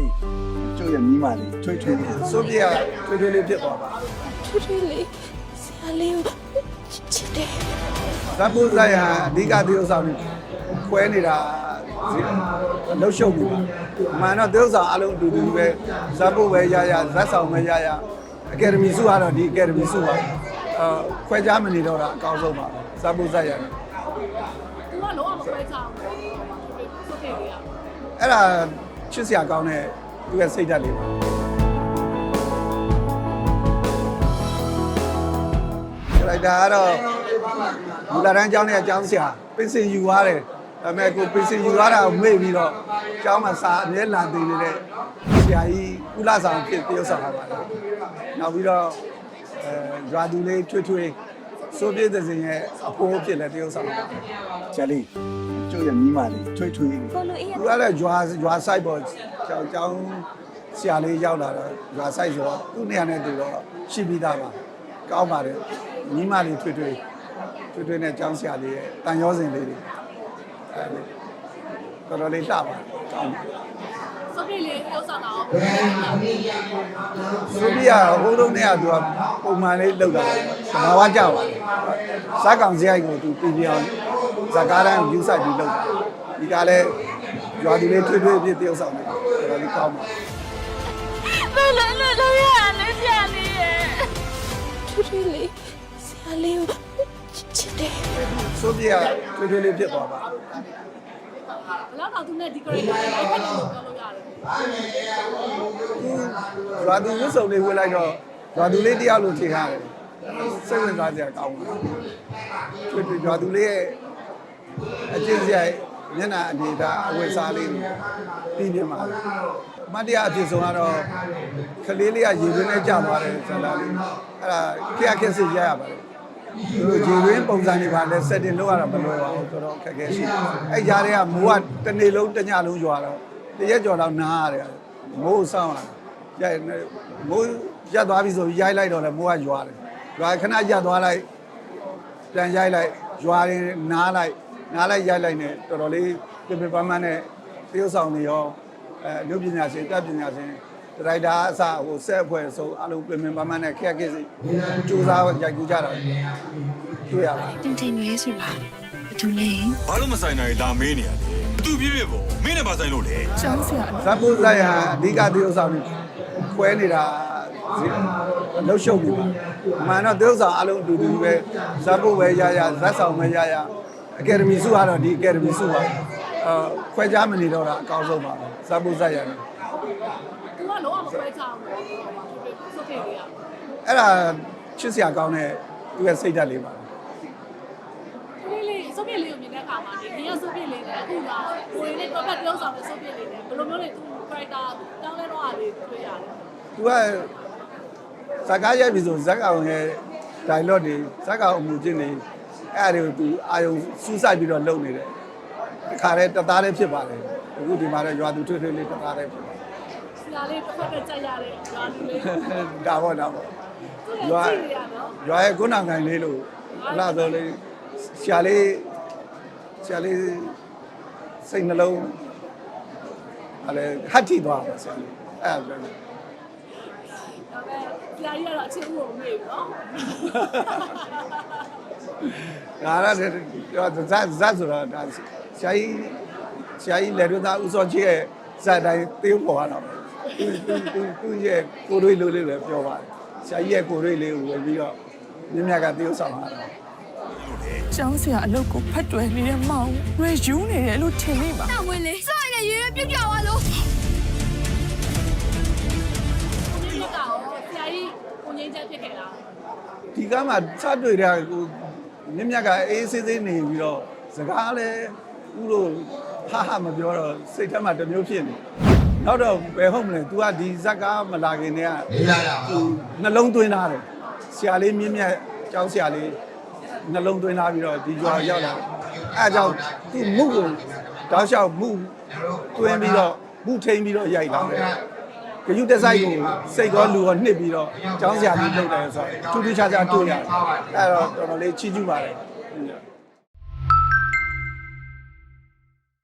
လေးကျုပ်ရဲ့မိမလေးထွေးထွေးလေးစိုးပြေကထွေးထွေးလေးဖြစ်သွားပါထွေးထွေးလေးဆရာလေးကိုချစ်တယ်ဇပ်ပုဇက်ရအဓိကသရုပ်ဆောင်ခွဲနေတာလှုပ်ရှုပ်နေတာအမှန်တော့သရုပ်ဆောင်အလုံးအတူတူပဲဇပ်ပုပဲရရဇက်ဆောင်ပဲရရအကယ်ဒမီစုကတော့ဒီအကယ်ဒမီစုပါအာခွဲခြားမနေတော့တာအကောင်းဆုံးပါဇပ်ပုဇက်ရတယ်သူကလုံးဝမခွဲခြားဘူးဆိုပေလေးอ่ะအဲ့ဒါ ချစ်စရာကောင်းတဲ့သူရဲ့စိတ်ဓာတ်လေးပါခလိုက်တာကတော့ဘူလာတန်းကျောင်းနဲ့အကျောင်းဆရာပင်စင်ယူသွားတယ်ဒါပေမဲ့ကိုပင်စင်ယူသွားတာကိုမေ့ပြီးတော့ကျောင်းမှာစာအမြဲလာသိနေတဲ့ဆရာကြီးကုလဆောင်ဖြစ်တရုပ်ဆောင်လာပါတယ်နောက်ပြီးတော့အဲရွာသူလေးထွေးထွေး စိုးပြေးတဲ့စဉ်ရဲ့အဖိုးဖြစ်လဲတရုပ်ဆောင်လာပါတယ်ကျလီကျုပ်ရဲ့မိမလေးထွေးထွေးကိုလိုအေးရသူကလည်းဂျွာဂျွာဆိုင်ပေါ်ကျောင်းကျောင်းဆရာလေးရောက်လာတော့ဂျွာဆိုင်ဆိုတော့သူ့နေရာနဲ့တူတော့ရှိပြီးသားပါကောင်းပါတယ်ညီမလေးထွေးထွေးထွေးထွေးနဲ့ကျောင်းဆရာလေးရဲ့တန်ရောစင်လေးတွေအဲဒီတော်တော်လေးလှပါကောင်းတယ် ဆိုပေလေးဥစ္စာတော့ဆိုပြီးတော့ဟိုတုန်းကသူကပုံမှန်လေးလောက်တာသဘာဝကြပါတယ်ဇက်ကောင်စရိုက်ကိုသူပြည်ပြောင်းဇက်ကားတန်းယူဆိုင်ပြီးလောက်တာဒီကလည်းဂျွာဒီလေးထွေးထွေးပြည့်တရုပ်ဆောင်တယ်တော်တော်လေးကောင်းပါမလလလောရလေးဆရာလေးရဲ့ထွေးထွေးလေးဆရာလေးကိုချစ်တယ်ဆိုပြကထွေးထွေးလေးဖြစ်သွားပါ ဘလောက်တော့သူနဲ့ဒီ character ကိုလိုက်ဖက်တယ်လို့ပြောလို့ရတယ်ရွာသူဝတ်စုံလေးဝတ်လိုက်တော့ရွာသူလေးတယောက်လိုထင်ရတယ်စိတ်ဝင်စားစရာကောင်းပါထွေးထွေးရွာသူလေးရဲ့အကျင့်စရိုက်မျက်နှာအနေဒါအဝတ်စားလေးပြီးပြင်းပါအမတ်တရားအဖြစ်ဆုံးကတော့ကလေးလေးကရေသွင်းနဲ့ကြာသွားတယ်ဇာလာလေးအဲ့ဒါခက်ခက်စစ်ရရပါတယ် ဒီလိုရေသွင်းပုံစံတွေပါလဲ setting လုပ်ရတာမလွယ်ပါဘူးတော်တော်ခက်ခဲရှိတယ်အဲ့ကြားထဲကမိုးကတစ်နေ့လုံးတစ်ညလုံးရွာတော့တရက်ကျော်တော့နားရတယ်မိုးဆောင်းရတယ်ရိုက်မိုးရက်သွားပြီဆိုရိုက်လိုက်တော့လဲမိုးကရွာတယ်ရွာခဏရက်သွားလိုက်ပြန်ရိုက်လိုက်ရွာရင်နားလိုက်နားလိုက်ရိုက်လိုက်နဲ့တော်တော်လေးပြပြပန်းပန်းနဲ့တရုပ်ဆောင်တွေရောအဲလူပညာရှင်တပ်ပညာရှင် ဒရိုက်တာအစဟိုဆက်အဖွဲ့ဆိုအလုံးပြပြပန်းပန်းနဲ့ခက်ခက်စီစူးစမ်းရိုက်ကူးကြတာတွေ့ရပါတယ်တင်တင်ရွေးဆိုတာဘာတူလဲဘာလို့မဆိုင်နိုင်လာမေးနေရလဲသူပြည့်ပြည့်ပေါ့မင်းနဲ့ပါဆိုင်လို့လေကျောင်းဆရာဇပ်ပုဇက်ရအဓိကသရုပ်ဆောင်ခွဲနေတာလှုပ်ရှုပ်နေပါအမှန်တော့သရုပ်ဆောင်အလုံးအတူတူပဲဇပ်ပုပဲရရဇက်ဆောင်ပဲရရအကယ်ဒမီစုကတော့ဒီအကယ်ဒမီစုပါအာခွဲခြားမနေတော့တာအကောင်းဆုံးပါဇပ်ပုဇက်ရတယ် သူကလုံးဝမခွဲခြားဘူးဆိုပေလေးอ่ะအဲ့ဒါချစ်စရာကောင်းတဲ့သူရဲ့စိတ်ဓာတ်လေးပါဒီလေးဆိုပေလေးကိုမြင်တဲ့အခါမှာဒီဒီကဆိုပေလေးနဲ့အခုကကိုရင်းနဲ့တော့ဖက်ပြောဆောင်တဲ့ဆိုပေလေးနဲ့ဘယ်လိုမျိုးလဲသူ character တောင်းလဲတော့အားလေးတွေ့ရတယ်သူကဇက်ကားရိုက်ပြီဆိုဇက်ကောင်ရဲ့ dialogue တွေဇက်ကောင်အမှုချင်းတွေအဲ့ဒါတွေကိုသူအာယုံစူးစိုက်ပြီးတော့လုပ်နေတယ်တခါတည်းတသားတည်းဖြစ်ပါတယ်အခုဒီမှာတော့ရွာသူထွေးထွေးလေးတသားတည်းဖြစ်ပါဆရာ လေးတစ်ဖက်ကကြက်ရတဲ့ရွာလူလေးဒါပေါ့ဒါပေါ့သူလည်းကြည့်ရနော်ရွာရဲ့ခုနငိုင်လေးလို့အလားဆိုလေးဆရာလေးဆရာလေးစိတ်နှလုံးအဲ့လေဟတ်ထိသွားပါဆရာလေးအဲ့ဒါပြောတယ်ဒါပေမဲ့ဆရာကြီးကတော့အချင်းကိုမေ့ပြီနော်ဒါရတဲ့ဇက်ဇက်ဆိုတော့ဒါဆရာကြီးဆရာကြီးလက်ရသားဦးစောချစ်ရဲ့ဇက်တိုင်းသေးပေါ်လာတော့ သူသူသူသူရဲ့ကိုရွေးလိုလေးလည်းပြောပါတယ်ဆရာကြီးရဲ့ကိုရွေးလေးကိုဝင်ပြီးတော့မြင်းမြတ်ကတရုပ်ဆောင်လာတာကျောင်းဆရာအလုပ်ကိုဖတ်တွယ်နေတဲ့မောင်ရွေယူနေတယ်လို့ထင်မိပါတောင်းဝင်လေစိုက်ရရွေးပြုတ်ကြသွားလို့ကိုကြီးကရောဆရာကြီးကိုငင်းချက်ဖြစ်ခဲ့တာဒီကမှစတွေ့တဲ့ကိုမြင့်မြတ်ကအေးဆေးဆေးနေပြီးတော့စကားလည်းဥလို့ဟာဟာမပြောတော့စိတ်ထဲမှာတစ်မျိုးဖြစ်နေ နောက်တော့ဘယ်ဟုတ်မလဲ तू ကဒီဇက်ကားမလာခင်တည်းကသူနှလုံးသွင်းထားတယ်ဆရာလေးမြင့်မြတ်ကျောင်းဆရာလေးနှလုံးသွင်းထားပြီးတော့ဒီကြွာရောက်လာအဲအကြောင်းသူမှုကိုတောက်လျှောက်မှုသွင်းပြီးတော့မှုထိန်ပြီးတော့ရိုက်လာတယ်ဂယုတက်ဆိုင်ကိုစိတ်ကောလူရောနှစ်ပြီးတော့ကျောင်းဆရာကြီးလုပ်တယ်ဆိုတော့ထူးထူးခြားခြားတွေ့ရတယ်အဲ့တော့တော်တော်လေးချီးကျူးပါတယ်